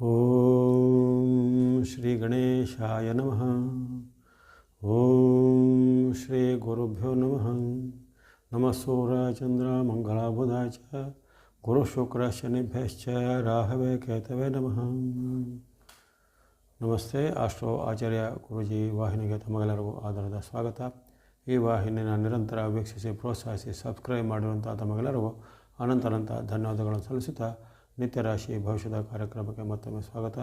ಓಂ ಶ್ರೀ ಗಣೇಶಾಯ ನಮಃ. ಓಂ ಶ್ರೀ ಗುರುಭ್ಯೋ ನಮಃ. ನಮಃ ಸೂರ ಚಂದ್ರ ಮಂಗಳ ಬುಧ ಚ ಗುರು ಶುಕ್ರ ಶನಿಭ್ಯಶ್ಚ ರಾಹವೇ ಕೇತವೇ ನಮಃ. ನಮಸ್ತೆ ಆಶ್ರೋ ಆಚಾರ್ಯ ಗುರುಜಿ, ವಾಹಿನಿಗೆ ತಮಗೆಲ್ಲರಿಗೂ ಆಧಾರದ ಸ್ವಾಗತ. ಈ ವಾಹಿನಿನ ನಿರಂತರ ವೀಕ್ಷಿಸಿ, ಪ್ರೋತ್ಸಾಹಿಸಿ, ಸಬ್ಸ್ಕ್ರೈಬ್ ಮಾಡಿರುವಂಥ ತಮಗೆಲ್ಲರಿಗೂ ಅನಂತನಂತ ಧನ್ಯವಾದಗಳನ್ನು ಸಲ್ಲಿಸುತ್ತಾ ನಿತ್ಯರಾಶಿ ಭವಿಷ್ಯದ ಕಾರ್ಯಕ್ರಮಕ್ಕೆ ಮತ್ತೊಮ್ಮೆ ಸ್ವಾಗತ.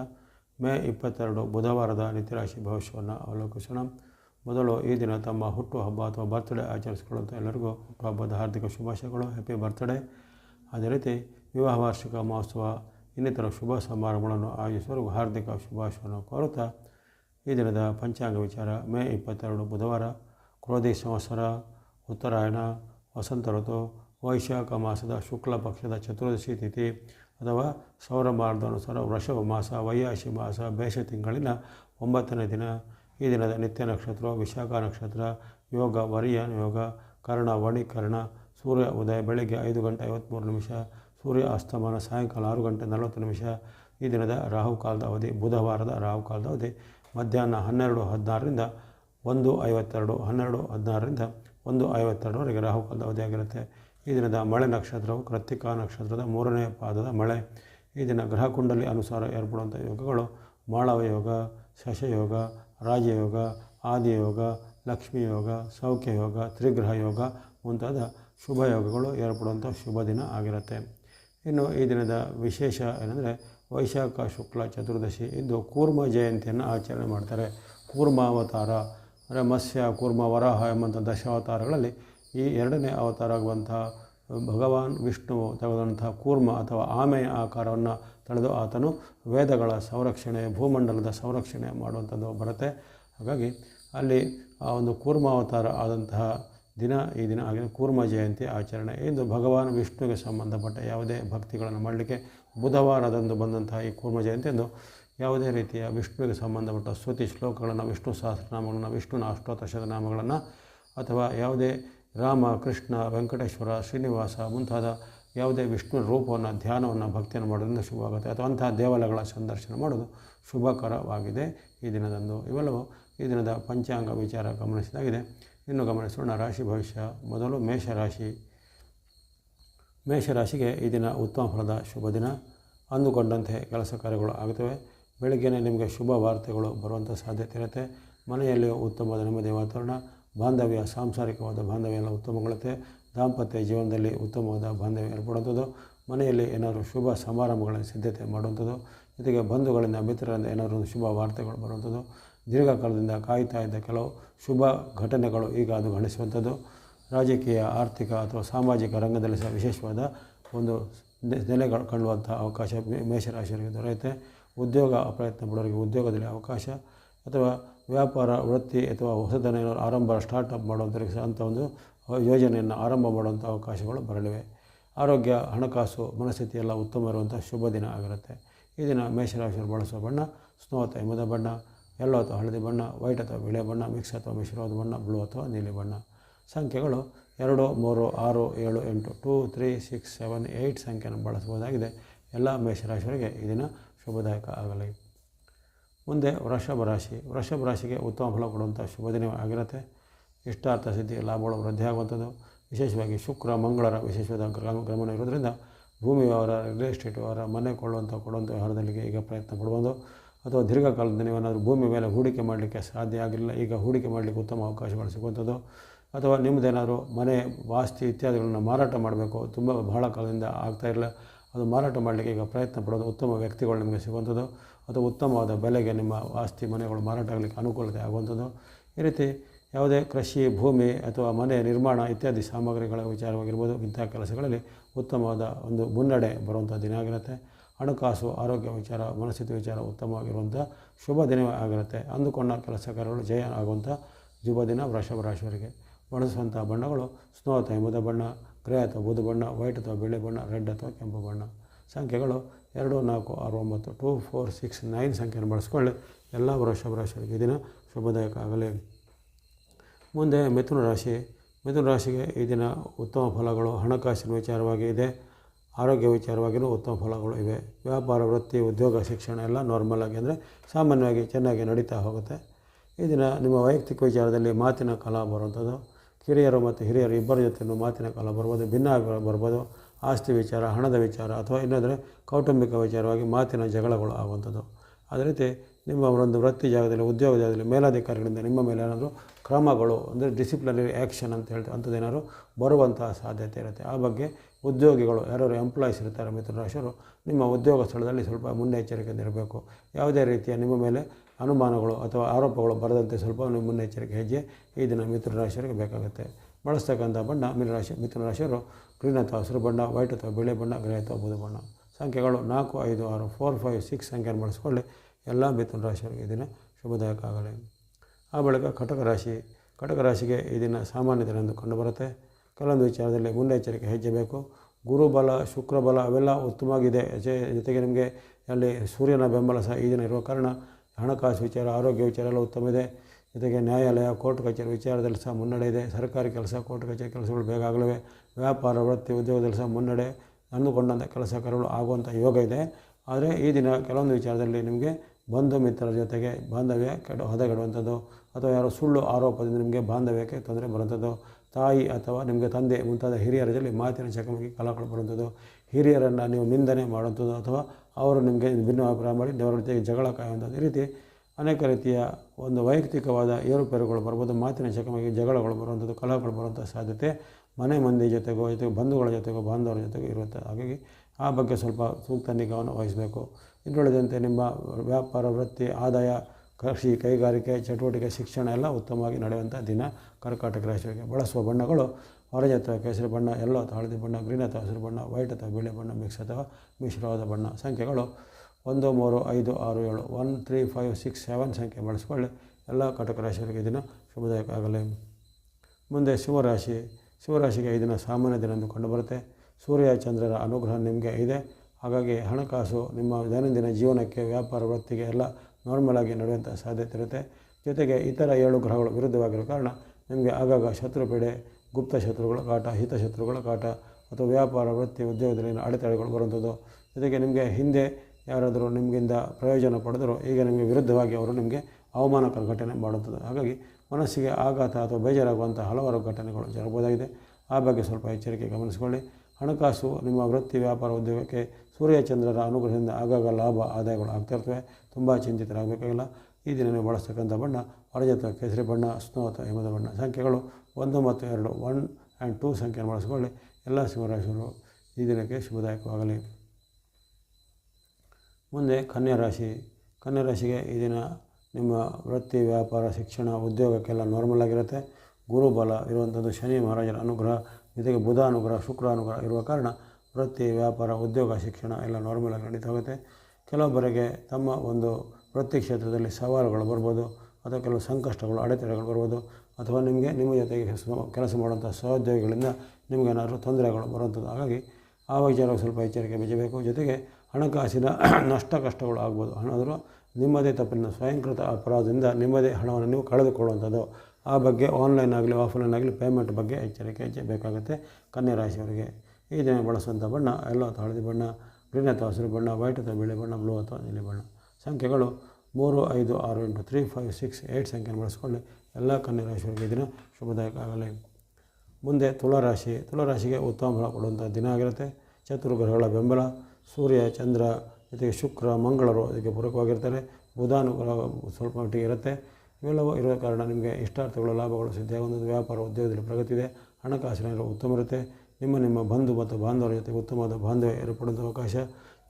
ಮೇ ಇಪ್ಪತ್ತೆರಡು ಬುಧವಾರದ ನಿತ್ಯರಾಶಿ ಭವಿಷ್ಯವನ್ನು ಅವಲೋಕಿಸೋಣ. ಮೊದಲು ಈ ದಿನ ತಮ್ಮ ಹುಟ್ಟುಹಬ್ಬ ಅಥವಾ ಬರ್ತ್ಡೇ ಆಚರಿಸಿಕೊಳ್ಳುವಂಥ ಎಲ್ಲರಿಗೂ ಹುಟ್ಟುಹಬ್ಬದ ಹಾರ್ದಿಕ ಶುಭಾಶಯಗಳು. ಹ್ಯಾಪಿ ಬರ್ತ್ಡೇ ಅದೇ ರೀತಿ ವಿವಾಹ, ವಾರ್ಷಿಕ ಮಹೋತ್ಸವ, ಇನ್ನಿತರ ಶುಭ ಸಮಾರಂಭಗಳನ್ನು ಆಯೋಜಿಸಲು ಹಾರ್ದಿಕ ಶುಭಾಶಯವನ್ನು ಕೋರುತ್ತಾ ಈ ದಿನದ ಪಂಚಾಂಗ ವಿಚಾರ. ಮೇ ಇಪ್ಪತ್ತೆರಡು ಬುಧವಾರ, ಕ್ರೋಧಿ ಸಂವತ್ಸರ, ಉತ್ತರಾಯಣ, ವಸಂತ ಋತು ವೈಶಾಖ ಮಾಸದ ಶುಕ್ಲ ಪಕ್ಷದ ಚತುರ್ದಶಿ ತಿಥಿ ಅಥವಾ ಸೌರಮಾರ್ಧಾನುಸಾರ ವೃಷಭ ಮಾಸ, ವೈಯಾಶಿ ಮಾಸ, ಬೇಷ ತಿಂಗಳಿನ ಒಂಬತ್ತನೇ ದಿನ. ಈ ದಿನದ ನಿತ್ಯ ನಕ್ಷತ್ರ, ವಿಶಾಖ ನಕ್ಷತ್ರ, ಯೋಗ ವರಿಯ ಯೋಗ, ಕರ್ಣ, ವಣಿಕರ್ಣ, ಸೂರ್ಯ ಉದಯ, ಬೆಳಿಗ್ಗೆ ಐದು ಗಂಟೆ ಐವತ್ತ್ಮೂರು ನಿಮಿಷ, ಸೂರ್ಯ ಅಸ್ತಮಾನ ಸಾಯಂಕಾಲ ಆರು ಗಂಟೆ ನಲವತ್ತು ನಿಮಿಷ. ಈ ದಿನದ ರಾಹುಕಾಲದ ಅವಧಿ ಬುಧವಾರದ ರಾಹುಕಾಲದ ಅವಧಿ ಮಧ್ಯಾಹ್ನ ಹನ್ನೆರಡು ಹದಿನಾರರಿಂದ ಒಂದು ಐವತ್ತೆರಡು, ಹನ್ನೆರಡು ಹದಿನಾರರಿಂದ ಒಂದು ಐವತ್ತೆರಡುವರೆಗೆ ರಾಹುಕಾಲದ ಅವಧಿಯಾಗಿರುತ್ತೆ. ಈ ದಿನದ ಮಳೆ ನಕ್ಷತ್ರವು ಕೃತ್ತಿಕಾ ನಕ್ಷತ್ರದ ಮೂರನೇ ಪಾದದ ಮಳೆ, ಈ ದಿನ ಗ್ರಹ ಕುಂಡಲಿ ಅನುಸಾರ ಏರ್ಪಡುವಂಥ ಯೋಗಗಳು ಮಾಳವ ಯೋಗ ಶಶಯೋಗ, ರಾಜಯೋಗ, ಆದಿಯೋಗ ಲಕ್ಷ್ಮೀ ಯೋಗ ಸೌಖ್ಯ ಯೋಗ ತ್ರಿಗ್ರಹ ಯೋಗ ಮುಂತಾದ ಶುಭ ಯೋಗಗಳು ಏರ್ಪಡುವಂಥ ಶುಭ ದಿನ ಆಗಿರುತ್ತೆ. ಇನ್ನು ಈ ದಿನದ ವಿಶೇಷ ಏನಂದರೆ ವೈಶಾಖ ಶುಕ್ಲ ಚತುರ್ದಶಿ, ಇದು ಕೂರ್ಮ ಜಯಂತಿಯನ್ನು ಆಚರಣೆ ಮಾಡ್ತಾರೆ. ಕೂರ್ಮಾವತಾರ, ಅಂದರೆ ಮತ್ಸ್ಯ, ಕೂರ್ಮ, ವರಾಹ ಎಂಬಂಥ ದಶಾವತಾರಗಳಲ್ಲಿ ಈ ಎರಡನೇ ಅವತಾರ ಆಗುವಂಥ ಭಗವಾನ್ ವಿಷ್ಣು ತೆಗೆದಂಥ ಕೂರ್ಮ ಅಥವಾ ಆಮೆಯ ಆಕಾರವನ್ನು ತಳೆದು ಆತನು ವೇದಗಳ ಸಂರಕ್ಷಣೆ, ಭೂಮಂಡಲದ ಸಂರಕ್ಷಣೆ ಮಾಡುವಂಥದ್ದು ಬರುತ್ತೆ. ಹಾಗಾಗಿ ಅಲ್ಲಿ ಆ ಒಂದು ಕೂರ್ಮಾವತಾರ ಆದಂತಹ ದಿನ, ಈ ದಿನ ಆಗಿದೆ ಕೂರ್ಮ ಜಯಂತಿ ಆಚರಣೆ. ಇಂದು ಭಗವಾನ್ ವಿಷ್ಣುವಿಗೆ ಸಂಬಂಧಪಟ್ಟ ಯಾವುದೇ ಭಕ್ತಿಗಳನ್ನು ಮಾಡಲಿಕ್ಕೆ ಬುಧವಾರದಂದು ಬಂದಂತಹ ಈ ಕೂರ್ಮ ಜಯಂತಿಯಂದು ಯಾವುದೇ ರೀತಿಯ ವಿಷ್ಣುವಿಗೆ ಸಂಬಂಧಪಟ್ಟ ಸ್ತುತಿ ಶ್ಲೋಕಗಳನ್ನು, ವಿಷ್ಣು ಸಹಸ್ರನಾಮಗಳನ್ನು ವಿಷ್ಣುನ ಅಷ್ಟೋತ್ತಶದ ನಾಮಗಳನ್ನು ಅಥವಾ ಯಾವುದೇ ರಾಮ, ಕೃಷ್ಣ, ವೆಂಕಟೇಶ್ವರ, ಶ್ರೀನಿವಾಸ ಮುಂತಾದ ಯಾವುದೇ ವಿಷ್ಣು ರೂಪವನ್ನು, ಧ್ಯಾನವನ್ನು, ಭಕ್ತಿಯನ್ನು ಮಾಡೋದ್ರಿಂದ ಶುಭವಾಗುತ್ತೆ ಅಥವಾ ಅಂತಹ ದೇವಾಲಯಗಳ ಸಂದರ್ಶನ ಮಾಡೋದು ಶುಭಕರವಾಗಿದೆ ಈ ದಿನದಂದು. ಇವೆಲ್ಲವೂ ಈ ದಿನದ ಪಂಚಾಂಗ ವಿಚಾರ ಗಮನಿಸಿದಾಗಿದೆ. ಇನ್ನು ಗಮನಿಸೋಣ ರಾಶಿ ಭವಿಷ್ಯ. ಮೊದಲು ಮೇಷರಾಶಿ. ಮೇಷರಾಶಿಗೆ ಈ ದಿನ ಉತ್ತಮ ಫಲದ ಶುಭ ದಿನ. ಅಂದುಕೊಂಡಂತೆ ಕೆಲಸ ಕಾರ್ಯಗಳು ಆಗುತ್ತವೆ. ಬೆಳಗ್ಗೆನೇ ನಿಮಗೆ ಶುಭ ವಾರ್ತೆಗಳು ಬರುವಂಥ ಸಾಧ್ಯತೆ ಇರುತ್ತೆ. ಮನೆಯಲ್ಲಿ ಉತ್ತಮವಾದ ನೆಮ್ಮದಿ ವಾತಾವರಣ. ಬಾಂಧವ್ಯ, ಸಾಂಸಾರಿಕವಾದ ಬಾಂಧವ್ಯ ಎಲ್ಲ ಉತ್ತಮಗೊಳ್ಳುತ್ತೆ ದಾಂಪತ್ಯ ಜೀವನದಲ್ಲಿ ಉತ್ತಮವಾದ ಬಾಂಧವ್ಯ ಏರ್ಪಡುವಂಥದ್ದು. ಮನೆಯಲ್ಲಿ ಏನಾದರೂ ಶುಭ ಸಮಾರಂಭಗಳನ್ನು ಸಿದ್ಧತೆ ಮಾಡುವಂಥದ್ದು. ಜೊತೆಗೆ ಬಂಧುಗಳಿಂದ ಮಿತ್ರರಿಂದ ಏನಾದರೂ ಶುಭ ವಾರ್ತೆಗಳು ಬರುವಂಥದ್ದು. ದೀರ್ಘಕಾಲದಿಂದ ಕಾಯ್ತಾ ಇದ್ದ ಕೆಲವು ಶುಭ ಘಟನೆಗಳು ಈಗ ಅದು ಗಣಿಸುವಂಥದ್ದು ರಾಜಕೀಯ, ಆರ್ಥಿಕ ಅಥವಾ ಸಾಮಾಜಿಕ ರಂಗದಲ್ಲಿ ಸಹ ವಿಶೇಷವಾದ ಒಂದು ನೆಲೆಗಳು ಕಂಡುವಂಥ ಅವಕಾಶ ಮೇಷರಾಶಿಯವರಿಗೆ ದೊರೆಯುತ್ತೆ. ಉದ್ಯೋಗ ಪ್ರಯತ್ನ ಪಡೋರಿಗೆ ಉದ್ಯೋಗದಲ್ಲಿ ಅವಕಾಶ ಅಥವಾ ವ್ಯಾಪಾರ, ವೃತ್ತಿ ಅಥವಾ ಹೊಸದನ ಏನಾದ್ರು ಆರಂಭ ಸ್ಟಾರ್ಟಪ್ ಮಾಡುವಂಥ ಅಂಥ ಒಂದು ಯೋಜನೆಯನ್ನು ಆರಂಭ ಮಾಡುವಂಥ ಅವಕಾಶಗಳು ಬರಲಿವೆ. ಆರೋಗ್ಯ, ಹಣಕಾಸು, ಮನಸ್ಥಿತಿ ಎಲ್ಲ ಉತ್ತಮ ಇರುವಂಥ ಶುಭ ದಿನ ಆಗಿರುತ್ತೆ. ಈ ದಿನ ಮೇಷರಾಶಿಯವರು ಬಳಸುವ ಬಣ್ಣ ಸ್ನೋ ಅಥವಾ ಹಿಮದ ಬಣ್ಣ ಎಲ್ಲೋ ಅಥವಾ ಹಳದಿ ಬಣ್ಣ ವೈಟ್ ಅಥವಾ ಬಿಳೆ ಬಣ್ಣ ಮಿಕ್ಸ್ ಅಥವಾ ಮಿಶ್ರವಾದ ಬಣ್ಣ ಬ್ಲೂ ಅಥವಾ ನೀಲಿ ಬಣ್ಣ. ಸಂಖ್ಯೆಗಳು ಎರಡು, ಮೂರು, ಆರು, ಏಳು, ಎಂಟು two three six seven eight ಸಂಖ್ಯೆಯನ್ನು ಬಳಸಬಹುದಾಗಿದೆ. ಎಲ್ಲ ಮೇಷರಾಶಿಯವರಿಗೆ ಈ ದಿನ ಶುಭದಾಯಕ ಆಗಲಿ. ಮುಂದೆ ವೃಷಭ ರಾಶಿ ವೃಷಭ ರಾಶಿಗೆ ಉತ್ತಮ ಫಲ ಕೊಡುವಂಥ ಶುಭ ದಿನ ಆಗಿರುತ್ತೆ. ಇಷ್ಟಾರ್ಥ ಸಿದ್ಧಿ, ಲಾಭಗಳು ವೃದ್ಧಿಯಾಗುವಂಥದ್ದು ವಿಶೇಷವಾಗಿ ಶುಕ್ರ ಮಂಗಳರ ವಿಶೇಷವಾದ ಗಮನ ಇರೋದರಿಂದ ಭೂಮಿ ವ್ಯವಹಾರ ರಿಯಲ್ ಎಸ್ಟೇಟ್ ವ್ಯವಹಾರ, ಮನೆ ಕೊಳ್ಳುವಂಥ ಕೊಡುವಂಥ ವ್ಯವಹಾರದಲ್ಲಿ ಈಗ ಪ್ರಯತ್ನ ಪಡ್ಬೋದು. ಅಥವಾ ದೀರ್ಘಕಾಲದಿಂದ ನೀವೇನಾದರೂ ಭೂಮಿ ಮೇಲೆ ಹೂಡಿಕೆ ಮಾಡಲಿಕ್ಕೆ ಸಾಧ್ಯ ಆಗಿಲ್ಲ ಈಗ ಹೂಡಿಕೆ ಮಾಡಲಿಕ್ಕೆ ಉತ್ತಮ ಅವಕಾಶಗಳು ಸಿಗುವಂಥದ್ದು. ಅಥವಾ ನಿಮ್ಮದೇನಾದರೂ ಮನೆ, ವಾಸ್ತಿ ಇತ್ಯಾದಿಗಳನ್ನು ಮಾರಾಟ ಮಾಡಬೇಕು. ತುಂಬ ಬಹಳ ಕಾಲದಿಂದ ಆಗ್ತಾ ಇರಲಿಲ್ಲ. ಅದು ಮಾರಾಟ ಮಾಡಲಿಕ್ಕೆ ಈಗ ಪ್ರಯತ್ನ ಪಡೋದು ಉತ್ತಮ ವ್ಯಕ್ತಿಗಳು ನಿಮಗೆ ಸಿಗುವಂಥದ್ದು. ಅಥವಾ ಉತ್ತಮವಾದ ಬೆಲೆಗೆ ನಿಮ್ಮ ಆಸ್ತಿ ಮನೆಗಳು ಮಾರಾಟ ಆಗಲಿಕ್ಕೆ ಅನುಕೂಲತೆ ಆಗುವಂಥದ್ದು. ಈ ರೀತಿ ಯಾವುದೇ ಕೃಷಿ, ಭೂಮಿ ಅಥವಾ ಮನೆ ನಿರ್ಮಾಣ ಇತ್ಯಾದಿ ಸಾಮಗ್ರಿಗಳ ವಿಚಾರವಾಗಿರ್ಬೋದು, ಇಂಥ ಕೆಲಸಗಳಲ್ಲಿ ಉತ್ತಮವಾದ ಒಂದು ಮುನ್ನಡೆ ಬರುವಂಥ ದಿನ ಆಗಿರುತ್ತೆ. ಹಣಕಾಸು, ಆರೋಗ್ಯ ವಿಚಾರ, ಮನಸ್ಥಿತಿ ವಿಚಾರ ಉತ್ತಮವಾಗಿರುವಂಥ ಶುಭ ದಿನವೇ ಆಗಿರುತ್ತೆ. ಅಂದುಕೊಂಡ ಕೆಲಸ ಜಯ ಆಗುವಂಥ ಶುಭ ದಿನ ವೃಷಭ ರಾಶಿಯವರಿಗೆ ಬಳಸುವಂಥ ಬಣ್ಣಗಳು ಸ್ನೋತ ಎಂಬುದ ಬಣ್ಣ. ಗ್ರೇ ಅಥವಾ ಬೂದು ಬಣ್ಣ ವೈಟ್ ಅಥವಾ ಬಿಳಿ ಬಣ್ಣ ರೆಡ್ ಅಥವಾ ಕೆಂಪು ಬಣ್ಣ. ಸಂಖ್ಯೆಗಳು ಎರಡು, ನಾಲ್ಕು, ಆರು, ಒಂಬತ್ತು ಟೂ ಫೋರ್ ಸಿಕ್ಸ್ ನೈನ್ ಸಂಖ್ಯೆಯನ್ನು ಬಳಸ್ಕೊಳ್ಳಿ. ಎಲ್ಲ ವೃಷಭ ರಾಶಿಗಳಿಗೆ ಈ ದಿನ ಶುಭದಾಯಕ ಆಗಲಿ ಮುಂದೆ ಮಿಥುನ ರಾಶಿ. ಮಿಥುನ ರಾಶಿಗೆ ಈ ದಿನ ಉತ್ತಮ ಫಲಗಳು, ಹಣಕಾಸಿನ ವಿಚಾರವಾಗಿ ಇದೆ. ಆರೋಗ್ಯ ವಿಚಾರವಾಗಿಯೂ ಉತ್ತಮ ಫಲಗಳು ಇವೆ. ವ್ಯಾಪಾರ, ವೃತ್ತಿ, ಉದ್ಯೋಗ, ಶಿಕ್ಷಣ ಎಲ್ಲ ನಾರ್ಮಲ್ ಆಗಿ ಅಂದರೆ ಸಾಮಾನ್ಯವಾಗಿ ಚೆನ್ನಾಗಿ ನಡೀತಾ ಹೋಗುತ್ತೆ. ಈ ದಿನ ನಿಮ್ಮ ವೈಯಕ್ತಿಕ ವಿಚಾರದಲ್ಲಿ ಮಾತಿನ ಕಲಾ ಬರುವಂಥದ್ದು. ಕಿರಿಯರು ಮತ್ತು ಹಿರಿಯರು ಇಬ್ಬರ ಜೊತೆಯೂ ಮಾತಿನ ಕಾಲ ಬರ್ಬೋದು ಭಿನ್ನ ಬರ್ಬೋದು, ಆಸ್ತಿ ವಿಚಾರ, ಹಣದ ವಿಚಾರ ಅಥವಾ ಇನ್ನೊಂದರೆ ಕೌಟುಂಬಿಕ ವಿಚಾರವಾಗಿ ಮಾತಿನ ಜಗಳಗಳು ಆಗುವಂಥದ್ದು. ಅದೇ ರೀತಿ ನಿಮ್ಮ ಒಂದು ವೃತ್ತಿ ಜಾಗದಲ್ಲಿ, ಉದ್ಯೋಗ ಜಾಗದಲ್ಲಿ ಮೇಲಾಧಿಕಾರಿಗಳಿಂದ ನಿಮ್ಮ ಮೇಲೆ ಏನಾದರೂ ಕ್ರಮಗಳು, ಅಂದರೆ ಡಿಸಿಪ್ಲಿನರಿ ಆ್ಯಕ್ಷನ್ ಅಂತ ಹೇಳ್ತೀವಿ ಅಂಥದ್ದು ಏನಾದ್ರು ಬರುವಂತಹ ಸಾಧ್ಯತೆ ಇರುತ್ತೆ. ಆ ಬಗ್ಗೆ ಉದ್ಯೋಗಿಗಳು ಯಾರು ಎಂಪ್ಲಾಯೀಸ್ ಇರ್ತಾರೆ ಮಿತ್ರರಾಶರು ನಿಮ್ಮ ಉದ್ಯೋಗ ಸ್ಥಳದಲ್ಲಿ ಸ್ವಲ್ಪ ಮುನ್ನೆಚ್ಚರಿಕೆಯಿಂದ ಇರಬೇಕು. ಯಾವುದೇ ರೀತಿಯ ನಿಮ್ಮ ಮೇಲೆ ಅನುಮಾನಗಳು ಅಥವಾ ಆರೋಪಗಳು ಬರದಂತೆ ಸ್ವಲ್ಪ ಮುನ್ನೆಚ್ಚರಿಕೆ ಹೆಜ್ಜೆ ಈ ದಿನ ಮಿಥುನ ರಾಶಿಯವರಿಗೆ ಬೇಕಾಗುತ್ತೆ. ಬಳಸ್ತಕ್ಕಂಥ ಬಣ್ಣ ಮಿಥುನ ರಾಶಿ, ಮಿಥುನ ರಾಶಿಯವರು ಗ್ರೀನ್ ಅಥವಾ ಹಸಿರು ಬಣ್ಣ, ವೈಟ್ ಅಥವಾ ಬಿಳಿ ಬಣ್ಣ, ಗ್ರೇ ಅಥವಾ ಬೂದು ಬಣ್ಣ. ಸಂಖ್ಯೆಗಳು ನಾಲ್ಕು, ಐದು, ಆರು, ಫೋರ್, ಫೈವ್, ಸಿಕ್ಸ್ ಸಂಖ್ಯೆಯನ್ನು ಬಳಸ್ಕೊಳ್ಳಿ. ಎಲ್ಲ ಮಿಥುನ ರಾಶಿಯವರಿಗೆ ಇದನ್ನು ದಿನ ಶುಭದಾಯಕ ಆಗಲಿ ಆ ಬಳಿಕ ಕಟಕ ರಾಶಿ, ಕಟಕ ರಾಶಿಗೆ ಈ ದಿನ ಸಾಮಾನ್ಯ ದಿನ ಎಂದು ಕಂಡುಬರುತ್ತೆ ಕೆಲವೊಂದು ವಿಚಾರದಲ್ಲಿ ಮುನ್ನೆಚ್ಚರಿಕೆ ಹೆಜ್ಜೆ ಬೇಕು? ಗುರುಬಲ, ಶುಕ್ರಬಲ ಅವೆಲ್ಲ ಉತ್ತಮವಾಗಿದೆ. ಜೊತೆಗೆ ನಿಮಗೆ ಅಲ್ಲಿ ಸೂರ್ಯನ ಬೆಂಬಲ ಸಹ ಈ ದಿನ ಇರುವ ಕಾರಣ. ಹಣಕಾಸು ವಿಚಾರ, ಆರೋಗ್ಯ ವಿಚಾರ ಎಲ್ಲ ಉತ್ತಮ ಇದೆ. ಜೊತೆಗೆ ನ್ಯಾಯಾಲಯ, ಕೋರ್ಟ್ ಕಚೇರಿ ವಿಚಾರದಲ್ಲಿ ಸಹ ಮುನ್ನಡೆ ಇದೆ. ಸರ್ಕಾರಿ ಕೆಲಸ, ಕೋರ್ಟ್ ಕಚೇರಿ ಕೆಲಸಗಳು ಬೇಗ ಆಗಲಿವೆ. ವ್ಯಾಪಾರ, ವೃತ್ತಿ, ಉದ್ಯೋಗದಲ್ಲಿ ಸಹ ಮುನ್ನಡೆ. ಅಂದುಕೊಂಡಂಥ ಕೆಲಸ ಕಾರ್ಯಗಳು ಆಗುವಂಥ ಯೋಗ ಇದೆ. ಆದರೆ ಈ ದಿನ ಕೆಲವೊಂದು ವಿಚಾರದಲ್ಲಿ ನಿಮಗೆ ಬಂಧು ಮಿತ್ರರ ಜೊತೆಗೆ ಬಾಂಧವ್ಯ ಕೆಡ, ಹದಗೆಡುವಂಥದ್ದು ಅಥವಾ ಯಾರೋ ಸುಳ್ಳು ಆರೋಪದಿಂದ ನಿಮಗೆ ಬಾಂಧವ್ಯಕ್ಕೆ ತೊಂದರೆ ಬರುವಂಥದ್ದು, ತಾಯಿ ಅಥವಾ ನಿಮಗೆ ತಂದೆ ಮುಂತಾದ ಹಿರಿಯರ ಜೊತೆ ಮಾತಿನ ಚಕಮಕಿ, ಕಲಾಕಳು ಬರುವಂಥದ್ದು, ಹಿರಿಯರನ್ನು ನೀವು ನಿಂದನೆ ಮಾಡುವಂಥದ್ದು ಅಥವಾ ಅವರು ನಿಮಗೆ ಭಿನ್ನ ಅಭಿಪ್ರಾಯ ಮಾಡಿ ಅವರ ಜೊತೆಗೆ ಜಗಳ ಕಾಯುವಂಥದ್ದು ಈ ರೀತಿ ಅನೇಕ ರೀತಿಯ ಒಂದು ವೈಯಕ್ತಿಕವಾದ ಏರುಪೇರುಗಳು ಬರ್ಬೋದು, ಮಾತಿನ ಚಕಮಕಿ ಜಗಳಗಳು ಬರುವಂಥದ್ದು, ಕಲಹಗಳು ಬರುವಂಥ ಸಾಧ್ಯತೆ, ಮನೆ ಮಂದಿ ಜೊತೆಗೋ, ಜೊತೆಗೆ ಬಂಧುಗಳ ಜೊತೆಗೋ, ಬಾಂಧವರ ಜೊತೆಗೋ ಇರುತ್ತೆ ಹಾಗಾಗಿ ಆ ಬಗ್ಗೆ ಸ್ವಲ್ಪ ಸೂಕ್ತ ನಿಗಾವನ್ನು ವಹಿಸಬೇಕು. ಇನ್ನುಳಿದಂತೆ ನಿಮ್ಮ ವ್ಯಾಪಾರ, ವೃತ್ತಿ, ಆದಾಯ, ಕೃಷಿ, ಕೈಗಾರಿಕೆ, ಚಟುವಟಿಕೆ, ಶಿಕ್ಷಣ ಎಲ್ಲ ಉತ್ತಮವಾಗಿ ನಡೆಯುವಂಥ ದಿನ ಕರ್ಕಾಟಕ ರಾಶಿಗೆ ಬಳಸುವ ಬಣ್ಣಗಳು ಆರೆಂಜ್ ಅಥವಾ ಕೇಸರಿ ಬಣ್ಣ ಎಲ್ಲೋ ಅಥವಾ ಹಳದಿ ಬಣ್ಣ ಗ್ರೀನ್ ಅಥವಾ ಹಸಿರು ಬಣ್ಣ ವೈಟ್ ಅಥವಾ ಬಿಳಿ ಬಣ್ಣ ಮಿಕ್ಸ್ ಅಥವಾ ಮಿಶ್ರವಾದ ಬಣ್ಣ. ಸಂಖ್ಯೆಗಳು ಒಂದು, ಮೂರು, ಐದು, ಆರು, ಏಳು one three five six seven ಸಂಖ್ಯೆ ಬಳಸಿಕೊಳ್ಳಿ. ಎಲ್ಲ ಕಟಕ ರಾಶಿಯವರಿಗೆ ದಿನ ಶುಭದಾಯಕ ಆಗಲಿ ಮುಂದೆ ಶಿವರಾಶಿ ಶಿವರಾಶಿಗೆ ಈ ಸಾಮಾನ್ಯ ದಿನ ಎಂದು ಕಂಡುಬರುತ್ತೆ ಸೂರ್ಯ, ಚಂದ್ರರ ಅನುಗ್ರಹ ನಿಮಗೆ ಇದೆ. ಹಾಗಾಗಿ ಹಣಕಾಸು, ನಿಮ್ಮ ದೈನಂದಿನ ಜೀವನಕ್ಕೆ ವ್ಯಾಪಾರ, ವೃತ್ತಿಗೆ ಎಲ್ಲ ನಾರ್ಮಲಾಗಿ ನಡೆಯುವಂಥ ಸಾಧ್ಯತೆ ಇರುತ್ತೆ. ಜೊತೆಗೆ ಇತರ ಏಳು ಗ್ರಹಗಳು ವಿರುದ್ಧವಾಗಿರೋ ಕಾರಣ ನಿಮಗೆ ಆಗಾಗ ಶತ್ರುಪೀಡೆ ಗುಪ್ತ ಶತ್ರುಗಳ ಕಾಟ ಹಿತಶತ್ರುಗಳ ಕಾಟ ಅಥವಾ ವ್ಯಾಪಾರ, ವೃತ್ತಿ ಉದ್ಯೋಗದಲ್ಲಿ ಅಡೆತಡೆಗಳು ಬರುವಂಥದ್ದು. ಜೊತೆಗೆ ನಿಮಗೆ ಹಿಂದೆ ಯಾರಾದರೂ ನಿಮಗಿಂದ ಪ್ರಯೋಜನ ಪಡೆದರೂ ಈಗ ನಿಮಗೆ ವಿರುದ್ಧವಾಗಿ ಅವರು ನಿಮಗೆ ಅವಮಾನಕರ ಘಟನೆ ಮಾಡುತ್ತದೆ ಹಾಗಾಗಿ ಮನಸ್ಸಿಗೆ ಆಘಾತ ಅಥವಾ ಬೇಜಾರಾಗುವಂಥ ಹಲವಾರು ಘಟನೆಗಳು ಜರಬಹುದಾಗಿದೆ ಆ ಬಗ್ಗೆ ಸ್ವಲ್ಪ ಎಚ್ಚರಿಕೆ ಗಮನಿಸಿಕೊಳ್ಳಿ. ಹಣಕಾಸು, ನಿಮ್ಮ ವೃತ್ತಿ, ವ್ಯಾಪಾರ ಉದ್ಯೋಗಕ್ಕೆ ಸೂರ್ಯಚಂದ್ರರ ಅನುಗ್ರಹದಿಂದ ಆಗಾಗ ಲಾಭ, ಆದಾಯಗಳು ಆಗ್ತಿರ್ತವೆ ತುಂಬ ಚಿಂತಿತರಾಗಬೇಕಾಗಿಲ್ಲ. ಈ ದಿನ ನೀವು ಬಳಸ್ತಕ್ಕಂಥ ಬಣ್ಣ ಆರೆಂಜ್ ಕೇಸರಿ ಬಣ್ಣ ಸ್ನೋ ಅಥವಾ ಹಿಮದ ಬಣ್ಣ ಸಂಖ್ಯೆಗಳು ಒಂದು ಮತ್ತು ಎರಡು ಒನ್ ಆ್ಯಂಡ್ ಟೂ ಸಂಖ್ಯೆಯನ್ನು ಬಳಸಿಕೊಳ್ಳಿ. ಎಲ್ಲ ಸಿಂಹರಾಶಿಗಳು ಈ ದಿನಕ್ಕೆ ಶುಭದಾಯಕವಾಗಲಿ. ಮುಂದೆ ಕನ್ಯಾ ರಾಶಿ. ಕನ್ಯಾ ರಾಶಿಗೆ ಈ ದಿನ ನಿಮ್ಮ ವೃತ್ತಿ, ವ್ಯಾಪಾರ, ಶಿಕ್ಷಣ, ಉದ್ಯೋಗಕ್ಕೆಲ್ಲ ನಾರ್ಮಲ್ ಆಗಿರುತ್ತೆ. ಗುರುಬಲ ಇರುವಂಥದ್ದು ಶನಿ, ಮಹಾರಾಜರ ಅನುಗ್ರಹ, ಜೊತೆಗೆ ಬುಧ ಅನುಗ್ರಹ, ಶುಕ್ರ ಅನುಗ್ರಹ ಇರುವ ಕಾರಣ ವೃತ್ತಿ, ವ್ಯಾಪಾರ, ಉದ್ಯೋಗ, ಶಿಕ್ಷಣ ಎಲ್ಲ ನಾರ್ಮಲ್ ಆಗಿ ನಡೀತಾ ಹೋಗುತ್ತೆ. ಕೆಲವೊಬ್ಬರಿಗೆ ತಮ್ಮ ಒಂದು ವೃತ್ತಿ ಕ್ಷೇತ್ರದಲ್ಲಿ ಸವಾಲುಗಳು ಬರ್ಬೋದು. ಅಥವಾ ಕೆಲವು ಸಂಕಷ್ಟಗಳು, ಅಡೆತಡೆಗಳು ಬರುವುದು, ಅಥವಾ ನಿಮಗೆ, ನಿಮ್ಮ ಜೊತೆಗೆ ಕೆಲಸ ಮಾಡುವಂಥ ಸಹೋದ್ಯೋಗಿಗಳಿಂದ ನಿಮಗೇನಾದರೂ ತೊಂದರೆಗಳು ಬರುವಂಥದ್ದು. ಹಾಗಾಗಿ ಆ ವಿಚಾರ ಸ್ವಲ್ಪ ಎಚ್ಚರಿಕೆ ಮೆಚ್ಚಬೇಕು. ಜೊತೆಗೆ ಹಣಕಾಸಿನ ನಷ್ಟ ಕಷ್ಟಗಳು ಆಗ್ಬೋದು. ಹಣಾದರೂ ನಿಮ್ಮದೇ ತಪ್ಪಿನ ಸ್ವಯಂಕೃತ ಅಪರಾಧದಿಂದ ನಿಮ್ಮದೇ ಹಣವನ್ನು ನೀವು ಕಳೆದುಕೊಳ್ಳುವಂಥದ್ದು. ಆ ಬಗ್ಗೆ ಆನ್ಲೈನ್ ಆಗಲಿ ಆಫ್ಲೈನ್ ಆಗಲಿ ಪೇಮೆಂಟ್ ಬಗ್ಗೆ ಎಚ್ಚರಿಕೆ ಬೇಕಾಗುತ್ತೆ ಕನ್ಯಾ ರಾಶಿಯವರಿಗೆ ಈ ದಿನ ಬಳಸುವಂಥ ಬಣ್ಣ, ಎಲ್ಲೋ ಅಥವಾ ಹಳದಿ ಬಣ್ಣ, ಗ್ರೀನ್ ಅಥವಾ ಹಸಿರು ಬಣ್ಣ ವೈಟ್ ಅಥವಾ ಬಿಳಿ ಬಣ್ಣ ಬ್ಲೂ ಅಥವಾ ನೀಲಿ ಬಣ್ಣ. ಸಂಖ್ಯೆಗಳು ಮೂರು ಐದು ಆರು ಎಂಟು ತ್ರೀ ಫೈವ್ ಸಿಕ್ಸ್ ಏಯ್ಟ್ ಸಂಖ್ಯೆಯನ್ನು ಬಳಸ್ಕೊಳ್ಳಿ ಎಲ್ಲ ಕನ್ಯಾ ರಾಶಿಯವರಿಗೆ ದಿನ ಶುಭದಾಯಕ ಆಗಲಿ. ಮುಂದೆ ತುಳರಾಶಿ ತುಳರಾಶಿಗೆ ಉತ್ತಮ ಫಲ ಕೊಡುವಂಥ ದಿನ ಆಗಿರುತ್ತೆ. ಚತುರ್ಗ್ರಹಗಳ ಬೆಂಬಲ, ಸೂರ್ಯ, ಚಂದ್ರ, ಜೊತೆಗೆ ಶುಕ್ರ, ಮಂಗಳರು ಅದಕ್ಕೆ ಪೂರಕವಾಗಿರ್ತಾರೆ. ಬುಧಾನು ಗ್ರಹ ಸ್ವಲ್ಪ ಮಟ್ಟಿಗೆ ಇರುತ್ತೆ. ಇವೆಲ್ಲವೂ ಇರೋ ಕಾರಣ ನಿಮಗೆ ಇಷ್ಟಾರ್ಥಗಳು, ಲಾಭಗಳು ಸಿದ್ಧಿಯಾಗುವಂಥದ್ದು ವ್ಯಾಪಾರ, ಉದ್ಯೋಗದಲ್ಲಿ ಪ್ರಗತಿ ಇದೆ. ಹಣಕಾಸಿನ ಉತ್ತಮ ಇರುತ್ತೆ. ನಿಮ್ಮ ನಿಮ್ಮ ಬಂಧು ಮತ್ತು ಬಾಂಧವರ ಜೊತೆಗೆ ಉತ್ತಮವಾದ ಬಾಂಧವ್ಯ ಏರ್ಪಡುವಂಥ ಅವಕಾಶ.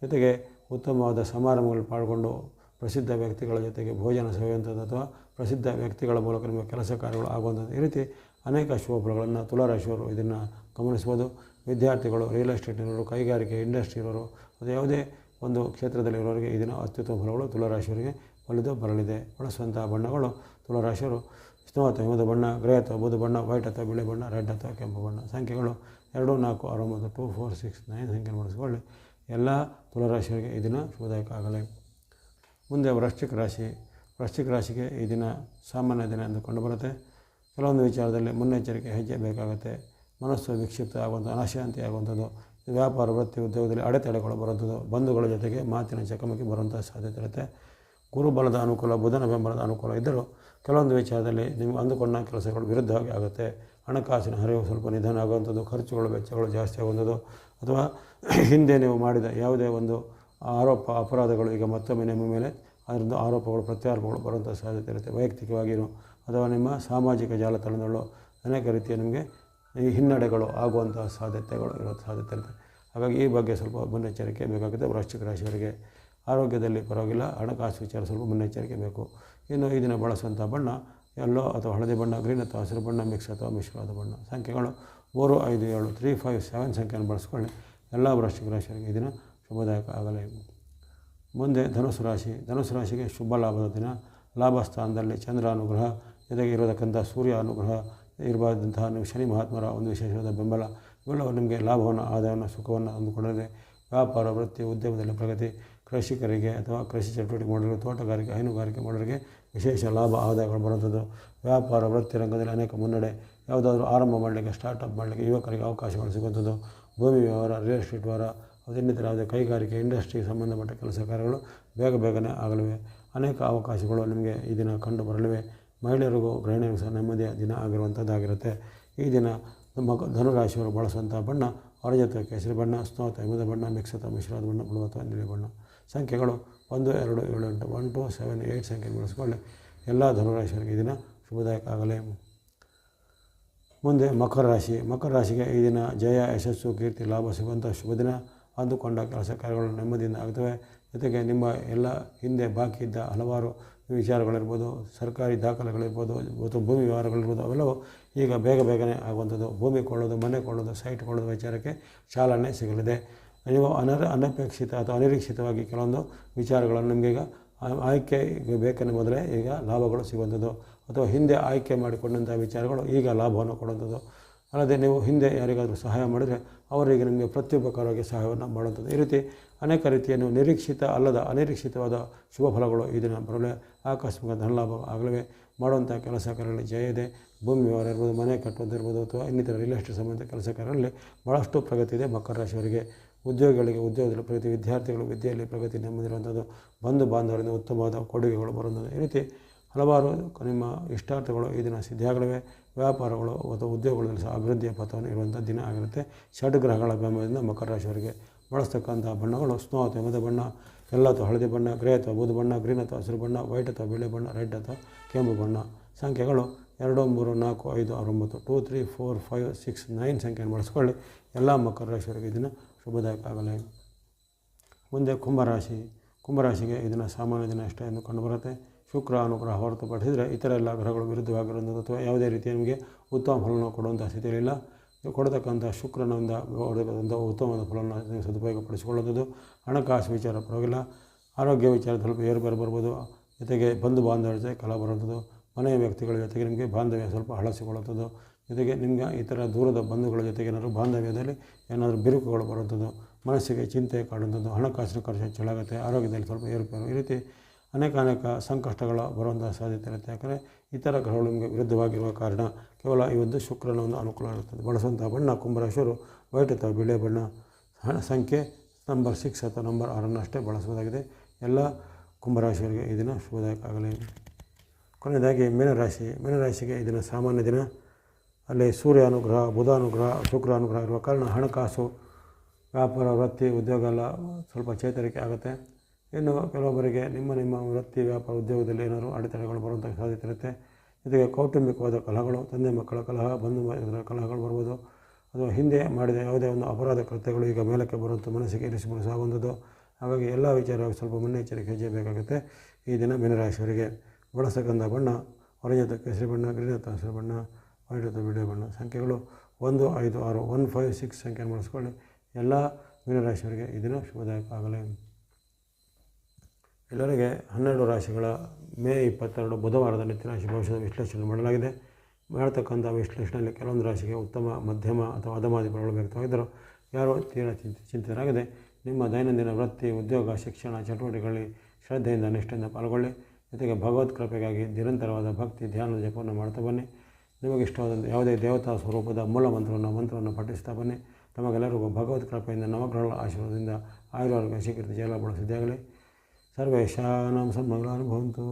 ಜೊತೆಗೆ ಉತ್ತಮವಾದ ಸಮಾರಂಭಗಳಲ್ಲಿ ಪಾಲ್ಗೊಂಡು ಪ್ರಸಿದ್ಧ ವ್ಯಕ್ತಿಗಳ ಜೊತೆಗೆ ಭೋಜನ ಸವಿಯುವಂಥದ್ದು ಅಥವಾ ಪ್ರಸಿದ್ಧ ವ್ಯಕ್ತಿಗಳ ಮೂಲಕ ನಿಮಗೆ ಕೆಲಸ ಕಾರ್ಯಗಳು ಆಗುವಂಥದ್ದು. ಈ ರೀತಿ ಅನೇಕ ಶುಭಫಲಗಳನ್ನು ತುಲಾರಾಶಿಯವರು ಇದನ್ನು ಗಮನಿಸ್ಬೋದು ವಿದ್ಯಾರ್ಥಿಗಳು ರಿಯಲ್ ಎಸ್ಟೇಟ್ ಇರೋರು, ಕೈಗಾರಿಕೆ ಇಂಡಸ್ಟ್ರಿ ಇರೋರು, ಅದು ಯಾವುದೇ ಒಂದು ಕ್ಷೇತ್ರದಲ್ಲಿ ಇರೋರಿಗೆ ಇದನ್ನು ಅತ್ಯುತ್ತಮ ಫಲಗಳು ತುಲಾರಾಶಿಯವರಿಗೆ ಒಲಿದು ಬರಲಿದೆ. ಬಳಸುವಂತಹ ಬಣ್ಣಗಳು ತುಲಾರಾಶಿಯವರು ಸ್ನೋ ಅಥವಾ ಹಿಮದ ಬಣ್ಣ, ಗ್ರೇ ಅಥವಾ ಬೂದು ಬಣ್ಣ, ವೈಟ್ ಅಥವಾ ಬಿಳಿ ಬಣ್ಣ, ರೆಡ್ ಅಥವಾ ಕೆಂಪು ಬಣ್ಣ, ಸಂಖ್ಯೆಗಳು ಎರಡು, ನಾಲ್ಕು, ಆರು, ಒಂಬತ್ತು, ಟೂ, ಫೋರ್, ಸಿಕ್ಸ್, ನೈನ್ ಸಂಖ್ಯೆಯನ್ನು ಬಳಸಿಕೊಳ್ಳಿ. ಎಲ್ಲ ತುಲಾರಾಶಿಯವರಿಗೆ ಇದನ್ನು ದಿನ ಶುಭದಾಯಕ ಆಗಲಿ. ಮುಂದೆ ವೃಶ್ಚಿಕ ರಾಶಿ, ವೃಶ್ಚಿಕ ರಾಶಿಗೆ ಈ ದಿನ ಸಾಮಾನ್ಯ ದಿನ ಎಂದು ಕಂಡುಬರುತ್ತೆ ಕೆಲವೊಂದು ವಿಚಾರದಲ್ಲಿ ಮುನ್ನೆಚ್ಚರಿಕೆ ಹೆಜ್ಜೆ ಬೇಕಾಗುತ್ತೆ. ಮನಸ್ಸು ವಿಕ್ಷಿಪ್ತ ಆಗುವಂಥ ಅನಶಾಂತಿ ಆಗುವಂಥದ್ದು, ವ್ಯಾಪಾರ, ವೃತ್ತಿ ಉದ್ಯೋಗದಲ್ಲಿ ಅಡೆತಡೆಗಳು ಬರುವಂಥದ್ದು, ಬಂಧುಗಳ ಜೊತೆಗೆ ಮಾತಿನ ಚಕಮಕಿ ಬರುವಂಥ ಸಾಧ್ಯತೆ ಇರುತ್ತೆ. ಗುರುಬಲದ ಅನುಕೂಲ, ಬುಧನ ಬೆಂಬಲದ ಅನುಕೂಲ ಇದ್ದರೂ ಕೆಲವೊಂದು ವಿಚಾರದಲ್ಲಿ ನೀವು ಅಂದುಕೊಂಡ ಕೆಲಸಗಳು ವಿರುದ್ಧವಾಗಿ ಆಗುತ್ತೆ. ಹಣಕಾಸಿನ ಹರಿವು ಸ್ವಲ್ಪ ನಿಧಾನ ಆಗುವಂಥದ್ದು, ಖರ್ಚುಗಳು, ವೆಚ್ಚಗಳು ಜಾಸ್ತಿ ಆಗುವಂಥದ್ದು ಅಥವಾ ಹಿಂದೆ ನೀವು ಮಾಡಿದ ಯಾವುದೇ ಒಂದು ಆರೋಪ ಅಪರಾಧಗಳು ಈಗ ಮತ್ತೊಮ್ಮೆ ನಿಮ್ಮ ಮೇಲೆ, ಅದರಿಂದ ಆರೋಪಗಳು ಪ್ರತ್ಯಾರೋಪಗಳು ಬರುವಂಥ ಸಾಧ್ಯತೆ ಇರುತ್ತೆ. ವೈಯಕ್ತಿಕವಾಗಿಯೂ ಅಥವಾ ನಿಮ್ಮ ಸಾಮಾಜಿಕ ಜಾಲತಾಣದಲ್ಲೂ ಅನೇಕ ರೀತಿಯ ನಿಮಗೆ ಈ ಹಿನ್ನಡೆಗಳು ಆಗುವಂತಹ ಸಾಧ್ಯತೆಗಳು ಇರೋ ಸಾಧ್ಯತೆ ಇರುತ್ತೆ. ಹಾಗಾಗಿ ಈ ಬಗ್ಗೆ ಸ್ವಲ್ಪ ಮುನ್ನೆಚ್ಚರಿಕೆ ಬೇಕಾಗುತ್ತೆ. ವೃಶ್ಚಿಕ ರಾಶಿಯವರಿಗೆ ಆರೋಗ್ಯದಲ್ಲಿ ಪರವಾಗಿಲ್ಲ. ಹಣಕಾಸು ವಿಚಾರ ಸ್ವಲ್ಪ ಮುನ್ನೆಚ್ಚರಿಕೆ ಬೇಕು. ಇನ್ನು ಈ ದಿನ ಬಳಸುವಂಥ ಬಣ್ಣ, ಎಲ್ಲೋ ಅಥವಾ ಹಳದಿ ಬಣ್ಣ, ಗ್ರೀನ್ ಅಥವಾ ಹಸಿರು ಬಣ್ಣ, ಮಿಕ್ಸ್ ಅಥವಾ ಮಿಶ್ರವಾದ ಬಣ್ಣ. ಸಂಖ್ಯೆಗಳು ಮೂರು, ಐದು, ಏಳು, ತ್ರೀ, ಫೈವ್, ಸೆವೆನ್ ಸಂಖ್ಯೆಯನ್ನು ಬಳಸ್ಕೊಳ್ಳಿ. ಎಲ್ಲ ವೃಶ್ಚಿಕ ರಾಶಿಯವರಿಗೆ ಈ ದಿನ ಶುಭದಾಯಕ ಆಗಲೇ ಮುಂದೆ ಧನುಸು ರಾಶಿ. ಧನುಸು ರಾಶಿಗೆ ಶುಭ ಲಾಭದ ದಿನ. ಲಾಭ ಸ್ಥಾನದಲ್ಲಿ ಚಂದ್ರ ಅನುಗ್ರಹ ಜೊತೆಗೆ ಇರತಕ್ಕಂಥ ಸೂರ್ಯ ಅನುಗ್ರಹ ಇರಬಾರ್ದಂತಹ ನೀವು ಶನಿ ಮಹಾತ್ಮರ ಒಂದು ವಿಶೇಷವಾದ ಬೆಂಬಲ. ಇವೆಲ್ಲವೂ ನಿಮಗೆ ಲಾಭವನ್ನು, ಆದಾಯವನ್ನು, ಸುಖವನ್ನು ಅಂದುಕೊಂಡಿದೆ ವ್ಯಾಪಾರ, ವೃತ್ತಿ ಉದ್ಯಮದಲ್ಲಿ ಪ್ರಗತಿ, ಕೃಷಿಕರಿಗೆ ಅಥವಾ ಕೃಷಿ ಚಟುವಟಿಕೆ ಮಾಡೋರಿಗೆ ತೋಟಗಾರಿಕೆ, ಹೈನುಗಾರಿಕೆ ಮಾಡೋರಿಗೆ ವಿಶೇಷ ಲಾಭ, ಆದಾಯಗಳು ಬರುವಂಥದ್ದು. ವ್ಯಾಪಾರ, ವೃತ್ತಿ ರಂಗದಲ್ಲಿ ಅನೇಕ ಮುನ್ನಡೆ. ಯಾವುದಾದ್ರೂ ಆರಂಭ ಮಾಡಲಿಕ್ಕೆ ಸ್ಟಾರ್ಟಪ್ ಮಾಡಲಿಕ್ಕೆ ಯುವಕರಿಗೆ ಅವಕಾಶಗಳು ಸಿಗುವಂಥದ್ದು. ಭೂಮಿ ವ್ಯವಹಾರ ರಿಯಲ್ ಎಸ್ಟೇಟ್ ವ್ಯವಹಾರ ಅದು ಇನ್ನಿತರ ಯಾವುದೇ ಕೈಗಾರಿಕೆ ಇಂಡಸ್ಟ್ರಿಗೆ ಸಂಬಂಧಪಟ್ಟ ಕೆಲಸ ಕಾರ್ಯಗಳು ಬೇಗ ಬೇಗನೆ ಆಗಲಿವೆ. ಅನೇಕ ಅವಕಾಶಗಳು ನಿಮಗೆ ಈ ದಿನ ಕಂಡು ಬರಲಿವೆ. ಮಹಿಳೆಯರಿಗೂ ಗೃಹಿಣಿಯರಿಗೂ ಸಹ ನೆಮ್ಮದಿಯ ದಿನ ಆಗಿರುವಂಥದ್ದಾಗಿರುತ್ತೆ ಈ ದಿನ ನಮ್ಮ ಧನುರಾಶಿಯವರು ಬಳಸುವಂಥ ಬಣ್ಣ ಜೊತೆ ಕೇಸರಿ ಬಣ್ಣ, ಸ್ನೋತ ಹಿಮದ ಬಣ್ಣ ಮಿಕ್ಸತ ಅಥವಾ ಮಿಶ್ರವಾದ ಬಣ್ಣ ಅಥವಾ ನೀಲಿ ಬಣ್ಣ. ಸಂಖ್ಯೆಗಳು ಒಂದು, ಎರಡು, ಏಳು, ಎಂಟು ಒನ್ ಟು ಸೆವೆನ್ ಏಯ್ಟ್ ಸಂಖ್ಯೆ ಬಳಸ್ಕೊಳ್ಳಿ. ಎಲ್ಲ ಧನುರಾಶಿಯವರಿಗೆ ಈ ದಿನ ಶುಭದಾಯಕ ಆಗಲೇ. ಮುಂದೆ ಮಕರ ರಾಶಿ. ಮಕರ ರಾಶಿಗೆ ಈ ದಿನ ಜಯ, ಯಶಸ್ಸು, ಕೀರ್ತಿ, ಲಾಭ ಸಿಗುವಂಥ ಶುಭ ದಿನ. ಅಂದುಕೊಂಡ ಕೆಲಸ ಕಾರ್ಯಗಳು ನೆಮ್ಮದಿಯಿಂದ ಆಗ್ತವೆ. ಜೊತೆಗೆ ನಿಮ್ಮ ಎಲ್ಲ ಹಿಂದೆ ಬಾಕಿ ಇದ್ದ ಹಲವಾರು ವಿಚಾರಗಳಿರ್ಬೋದು, ಸರ್ಕಾರಿ ದಾಖಲೆಗಳಿರ್ಬೋದು ಅಥವಾ ಭೂಮಿ ವ್ಯವಹಾರಗಳಿರ್ಬೋದು, ಅವೆಲ್ಲವೂ ಈಗ ಬೇಗ ಬೇಗನೆ ಆಗುವಂಥದ್ದು. ಭೂಮಿ ಕೊಳ್ಳೋದು, ಮನೆ ಕೊಳ್ಳೋದು, ಸೈಟ್ ಕೊಳ್ಳೋದು ವಿಚಾರಕ್ಕೆ ಚಾಲನೆ ಸಿಗಲಿದೆ. ನೀವು ಅನರ, ಅನಪೇಕ್ಷಿತ ಅಥವಾ ಅನಿರೀಕ್ಷಿತವಾಗಿ ಕೆಲವೊಂದು ವಿಚಾರಗಳನ್ನು ನಿಮಗೀಗ ಆಯ್ಕೆ ಬೇಕನ್ನೇ ಮೊದಲೇ ಈಗ ಲಾಭಗಳು ಸಿಗುವಂಥದ್ದು. ಅಥವಾ ಹಿಂದೆ ಆಯ್ಕೆ ಮಾಡಿಕೊಂಡಂಥ ವಿಚಾರಗಳು ಈಗ ಲಾಭವನ್ನು ಕೊಡುವಂಥದ್ದು. ಅಲ್ಲದೆ ನೀವು ಹಿಂದೆ ಯಾರಿಗಾದರೂ ಸಹಾಯ ಮಾಡಿದರೆ ಅವರಿಗೆ ನಿಮಗೆ ಪ್ರತ್ಯುಪಕಾರವಾಗಿ ಸಹಾಯವನ್ನು ಮಾಡುವಂಥದ್ದು. ಈ ರೀತಿ ಅನೇಕ ರೀತಿಯನ್ನು ನಿರೀಕ್ಷಿತ ಅಲ್ಲದ ಅನಿರೀಕ್ಷಿತವಾದ ಶುಭ ಫಲಗಳು ಈ ದಿನ ಬರಲೇ. ಆಕಸ್ಮಿಕ ಧನಲಾಭ ಆಗಲೇ ಮಾಡುವಂಥ ಕೆಲಸ ಕಾರ್ಯಗಳಲ್ಲಿ ಜಯ ಇದೆ. ಭೂಮಿ ವ್ಯವಹಾರ ಇರ್ಬೋದು, ಮನೆ ಕಟ್ಟುವಂತಿರ್ಬೋದು ಅಥವಾ ಇನ್ನಿತರ ರಿಯಲ್ ಎಸ್ಟೇಟ್ ಸಂಬಂಧ ಕೆಲಸ ಕಾರ್ಯಗಳಲ್ಲಿ ಭಾಳಷ್ಟು ಪ್ರಗತಿ ಇದೆ. ಮಕರ ರಾಶಿಯವರಿಗೆ ಉದ್ಯೋಗಿಗಳಿಗೆ ಉದ್ಯೋಗದಲ್ಲಿ ಪ್ರಗತಿ ವಿದ್ಯಾರ್ಥಿಗಳು ವಿದ್ಯೆಯಲ್ಲಿ ಪ್ರಗತಿ ನೆಮ್ಮದಿರುವಂಥದ್ದು. ಬಂಧು ಬಾಂಧವರಿಂದ ಉತ್ತಮವಾದ ಕೊಡುಗೆಗಳು ಬರುವಂಥದ್ದು. ಈ ರೀತಿ ಹಲವಾರು ನಿಮ್ಮ ಇಷ್ಟಾರ್ಥಗಳು ಈ ದಿನ ಸಿದ್ಧಿಯಾಗಲಿವೆ. ವ್ಯಾಪಾರಗಳು ಅಥವಾ ಉದ್ಯೋಗಗಳಲ್ಲಿ ಸಹ ಅಭಿವೃದ್ಧಿಯ ಪಥವನ್ನು ಇರುವಂಥ ದಿನ ಆಗಿರುತ್ತೆ. ಷಡ್ ಗ್ರಹಗಳ ಬೆಂಬಲದಿಂದ ಮಕರ ರಾಶಿಯವರಿಗೆ ಬಳಸ್ತಕ್ಕಂಥ ಬಣ್ಣಗಳು ಸ್ನೋ ಅಥವಾ ಮದ ಬಣ್ಣ, ಎಲ್ಲ ಅಥವಾ ಹಳದಿ ಬಣ್ಣ ಗ್ರೇ ಅಥವಾ ಬೂದು ಬಣ್ಣ ಗ್ರೀನ್ ಅಥವಾ ಹಸಿರು ಬಣ್ಣ ವೈಟ್ ಅಥವಾ ಬಿಳಿ ಬಣ್ಣ ರೆಡ್ ಅಥವಾ ಕೆಂಪು ಬಣ್ಣ. ಸಂಖ್ಯೆಗಳು ಎರಡು, ಮೂರು, ನಾಲ್ಕು, ಐದು, ಆರು, ಒಂಬತ್ತು two three four five six nine ಸಂಖ್ಯೆಯನ್ನು ಬಳಸ್ಕೊಳ್ಳಿ. ಎಲ್ಲ ಮಕರ ರಾಶಿಯವರಿಗೆ ಇದನ್ನು ಶುಭದಾಯಕ ಆಗಲಿ. ಮುಂದೆ ಕುಂಭರಾಶಿ ಕುಂಭರಾಶಿಗೆ ಇದನ್ನು ಸಾಮಾನ್ಯ ದಿನ ಅಷ್ಟೇ ಎಂದು ಕಂಡುಬರುತ್ತೆ ಶುಕ್ರ ಅನುಗ್ರಹ ಹೊರತುಪಡಿಸಿದರೆ ಇತರ ಎಲ್ಲ ಗ್ರಹಗಳು ವಿರುದ್ಧವಾಗಿರುವಂಥದ್ದು ಅಥವಾ ಯಾವುದೇ ರೀತಿಯ ನಿಮಗೆ ಉತ್ತಮ ಫಲವನ್ನು ಕೊಡುವಂಥ ಸ್ಥಿತಿಯಲ್ಲಿಲ್ಲ ಕೊಡತಕ್ಕಂಥ ಶುಕ್ರನಿಂದ ಹೊರತಕ್ಕಂಥ ಉತ್ತಮವಾದ ಫಲವನ್ನು ಸದುಪಯೋಗಪಡಿಸಿಕೊಳ್ಳುವಂಥದ್ದು. ಹಣಕಾಸು ವಿಚಾರ ಪರವಾಗಿಲ್ಲ. ಆರೋಗ್ಯ ವಿಚಾರ ಸ್ವಲ್ಪ ಏರುಪೇರು ಬರ್ಬೋದು. ಜೊತೆಗೆ ಬಂಧು ಬಾಂಧವರ ಜೊತೆ ಕಲ ಬರುವಂಥದ್ದು. ಮನೆಯ ವ್ಯಕ್ತಿಗಳ ಜೊತೆಗೆ ನಿಮಗೆ ಬಾಂಧವ್ಯ ಸ್ವಲ್ಪ ಹಳಸಿಕೊಳ್ಳುವಂಥದ್ದು. ಜೊತೆಗೆ ನಿಮಗೆ ಈ ಥರ ದೂರದ ಬಂಧುಗಳ ಜೊತೆಗೆ ಏನಾದರೂ ಬಾಂಧವ್ಯದಲ್ಲಿ ಏನಾದರೂ ಬಿರುಕುಗಳು ಬರುವಂಥದ್ದು. ಮನಸ್ಸಿಗೆ ಚಿಂತೆ ಕಾಡುವಂಥದ್ದು. ಹಣಕಾಸಿನ ಖರ್ಚು ಹೆಚ್ಚಳಾಗುತ್ತೆ. ಆರೋಗ್ಯದಲ್ಲಿ ಸ್ವಲ್ಪ ಏರುಪೇರು ಈ ರೀತಿ ಅನೇಕ ಅನೇಕ ಸಂಕಷ್ಟಗಳು ಬರುವಂಥ ಸಾಧ್ಯತೆ ಇರುತ್ತೆ. ಯಾಕಂದರೆ ಇತರ ಗ್ರಹಗಳು ನಿಮಗೆ ವಿರುದ್ಧವಾಗಿರುವ ಕಾರಣ ಕೇವಲ ಈ ಒಂದು ಶುಕ್ರನ ಒಂದು ಅನುಕೂಲ ಇರುತ್ತದೆ ಬಳಸುವಂಥ ಬಣ್ಣ ಕುಂಭರಾಶಿಯವರು ವೈಟ್ ಅಥವಾ ಬಿಳೆ ಬಣ್ಣ ಹಣ ಸಂಖ್ಯೆ ನಂಬರ್ ಸಿಕ್ಸ್ ಅಥವಾ ನಂಬರ್ ಆರನ್ನು ಅಷ್ಟೇ ಬಳಸೋದಾಗಿದೆ ಎಲ್ಲ ಕುಂಭರಾಶಿಯವರಿಗೆ ಈ ದಿನ ಶುಭದಾಯಕ ಆಗಲಿ. ಕೊನೆಯದಾಗಿ ಮೀನರಾಶಿ, ಮೀನರಾಶಿಗೆ ಈ ದಿನ ಸಾಮಾನ್ಯ ದಿನ. ಅಲ್ಲಿ ಸೂರ್ಯ ಅನುಗ್ರಹ, ಬುಧ ಅನುಗ್ರಹ, ಶುಕ್ರ ಅನುಗ್ರಹ ಇರುವ ಕಾರಣ ಹಣಕಾಸು, ವ್ಯಾಪಾರ, ವೃತ್ತಿ, ಉದ್ಯೋಗ ಎಲ್ಲ ಸ್ವಲ್ಪ ಚೇತರಿಕೆ ಆಗುತ್ತೆ. ಇನ್ನು ಕೆಲವೊಬ್ಬರಿಗೆ ನಿಮ್ಮ ನಿಮ್ಮ ವೃತ್ತಿ ವ್ಯಾಪಾರ ಉದ್ಯೋಗದಲ್ಲಿ ಏನಾದರೂ ಅಡೆತಡೆಗಳು ಬರುವಂಥ ಸಾಧ್ಯತೆ ಇರುತ್ತೆ. ಜೊತೆಗೆ ಕೌಟುಂಬಿಕವಾದ ಕಲಹಗಳು, ತಂದೆ ಮಕ್ಕಳ ಕಲಹ, ಬಂಧು ಕಲಹಗಳು ಬರ್ಬೋದು. ಅಥವಾ ಹಿಂದೆ ಮಾಡಿದ ಯಾವುದೇ ಒಂದು ಅಪರಾಧ ಕೃತ್ಯಗಳು ಈಗ ಮೇಲಕ್ಕೆ ಬರುವಂಥ ಮನಸ್ಸಿಗೆ ಇರಿಸಿಕೊಂಡು ಸಾಗುವಂಥದ್ದು. ಹಾಗಾಗಿ ಎಲ್ಲ ವಿಚಾರವಾಗಿ ಸ್ವಲ್ಪ ಮುನ್ನೆಚ್ಚರಿಕೆ ಹೆಜ್ಜೆ ಬೇಕಾಗುತ್ತೆ ಈ ದಿನ ಮೀನರಾಶಿಯವರಿಗೆ ಬಳಸತಕ್ಕಂಥ ಬಣ್ಣ ಹೊರಜಾತ ಕೇಸರಿ ಬಣ್ಣ ಗ್ರೀನ್ ಅಥವಾ ಹಸಿರು ಬಣ್ಣ ಅಥವಾ ಬಿಳಿ ಬಣ್ಣ ಸಂಖ್ಯೆಗಳು ಒಂದು, ಐದು, ಆರು ಒನ್ ಫೈವ್, ಸಿಕ್ಸ್ ಸಂಖ್ಯೆಯನ್ನು ಬಳಸ್ಕೊಳ್ಳಿ. ಎಲ್ಲ ಮೀನರಾಶಿಯವರಿಗೆ ಈ ದಿನ ಶುಭದಾಯಕ ಆಗಲಿ. ಎಲ್ಲರಿಗೆ ಹನ್ನೆರಡು ರಾಶಿಗಳ ಮೇ ಇಪ್ಪತ್ತೆರಡು ಬುಧವಾರದ ನಿತ್ಯ ರಾಶಿ ಭವಿಷ್ಯದ ವಿಶ್ಲೇಷಣೆ ಮಾಡಲಾಗಿದೆ. ಮಾಡತಕ್ಕಂಥ ವಿಶ್ಲೇಷಣೆಯಲ್ಲಿ ಕೆಲವೊಂದು ರಾಶಿಗೆ ಉತ್ತಮ, ಮಧ್ಯಮ ಅಥವಾ ಅಧಮಾದಿ ಫಲಗಳು ವ್ಯಕ್ತವಾಗಿದ್ದರು. ಯಾರು ತೀರಾ ಚಿಂತೆ, ಚಿಂತಿತರಾಗದೆ. ನಿಮ್ಮ ದೈನಂದಿನ ವೃತ್ತಿ, ಉದ್ಯೋಗ, ಶಿಕ್ಷಣ, ಚಟುವಟಿಕೆಗಳಲ್ಲಿ ಶ್ರದ್ಧೆಯಿಂದ ನಿಷ್ಠೆಯಿಂದ ಪಾಲ್ಗೊಳ್ಳಿ. ಜೊತೆಗೆ ಭಗವತ್ ಕೃಪೆಗಾಗಿ ನಿರಂತರವಾದ ಭಕ್ತಿ ಧ್ಯಾನ ಜಪವನ್ನು ಮಾಡ್ತಾ ಬನ್ನಿ. ನಿಮಗೆ ಇಷ್ಟವಾದಂಥ ಯಾವುದೇ ದೇವತಾ ಸ್ವರೂಪದ ಮೂಲ ಮಂತ್ರವನ್ನು ಮಂತ್ರವನ್ನು ಪಠಿಸ್ತಾ ಬನ್ನಿ. ತಮಗೆಲ್ಲರಿಗೂ ಭಗವತ್ ಕೃಪೆಯಿಂದ ನವಗ್ರಹಗಳ ಆಶೀರ್ವಾದದಿಂದ ಆಯುರ್ವಾರ್ಗ ಶೀಘ್ರತೆ ಜಯಲಾಭ सर्वेशा सर्वेषां सम्मङ्गलानि भवन्तु।